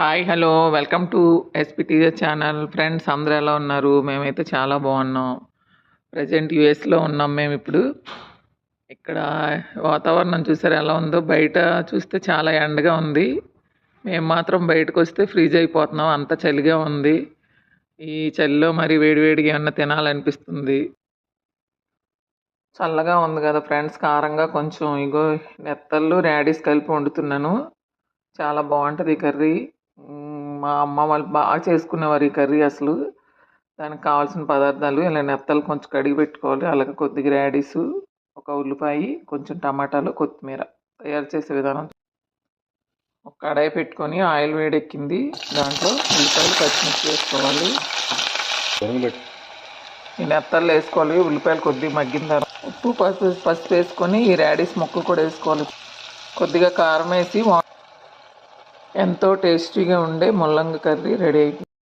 Hi hello. Welcome to SPTJ channel. Friends అందరూ ఎలా ఉన్నారు? మేమైతే చాలా బాగున్నాం. ప్రజెంట్ యుఎస్లో ఉన్నాం మేము ఇప్పుడు. ఇక్కడ వాతావరణం చూసారు ఎలా ఉందో? బయట చూస్తే చాలా ఎండగా ఉంది. మేము మాత్రం బయటకు వస్తే ఫ్రీజ్ అయిపోతున్నాం. అంత చలిగా ఉంది. ఈ చలిలో మరి వేడివేడిగా ఏమన్నా తినాలనిపిస్తుంది? చల్లగా ఉంది కదా ఫ్రెండ్స్. కారంగా కొంచెం ఇగో నెత్తళ్ళు ర్యాడీస్ కలిపి వండుతున్నాను. చాలా బాగుంటుంది ఈ కర్రీ. మా అమ్మ వాళ్ళు బాగా చేసుకునేవారు ఈ కర్రీ అసలు. దానికి కావాల్సిన పదార్థాలు ఇలా నెత్తలు కొంచెం కడిగి పెట్టుకోవాలి. అలాగే కొద్దిగా ర్యాడీస్ ఒక ఉల్లిపాయ కొంచెం టమాటాలు కొత్తిమీర తయారు చేసే విధానం. ఒక కడాయి పెట్టుకొని ఆయిల్ వేడెక్కింది. దాంట్లో ఉల్లిపాయలు పచ్చిమిర్చి వేసుకోవాలి. ఈ నెత్తలు వేసుకోవాలి. ఉల్లిపాయలు కొద్దిగా మగ్గిన తర్వాత ఉప్పు పసుపు పసుపు వేసుకొని ఈ ర్యాడీస్ ముక్క కూడా వేసుకోవాలి. కొద్దిగా కారం వేసి వా- ఎంతో టేస్టీగా ఉండే ముల్లంగి కర్రీ రెడీ అయిపోయింది